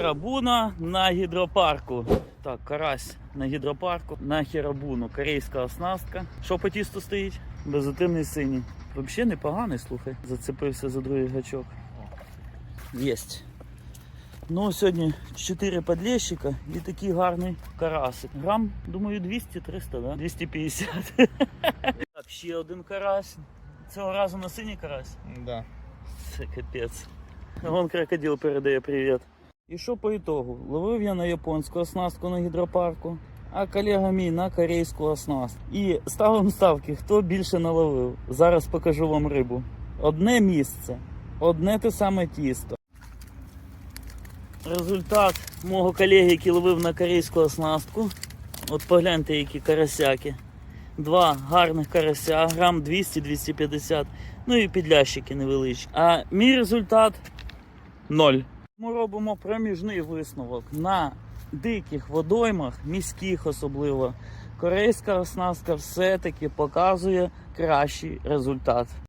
Хірабуна на гідропарку. Так, карась на гідропарку, на хірабуну, корейська оснастка. Що по тісту стоїть? Безотимний синій. Взагалі непоганий, слухай. Зацепився за другий гачок. Єсть. Ну, сьогодні 4 подлещика і такий гарний карасик. Грам, думаю, 200-300, да? 250. так, ще один карась. Цього разу на синій карась. Да. Це капець. Вон крокодил передає привіт. І що по ітогу? Ловив я на японську оснастку на гідропарку, а колега мій на корейську оснастку. І ставимо ставки, хто більше наловив. Зараз покажу вам рибу. Одне місце, одне те саме тісто. Результат мого колеги, який ловив на корейську оснастку. От погляньте, які карасяки. Два гарних карася, грам 200-250, ну і підлящики невеличкі. А мій результат ноль. Ми робимо проміжний висновок на диких водоймах, міських особливо. Корейська оснастка все-таки показує кращий результат.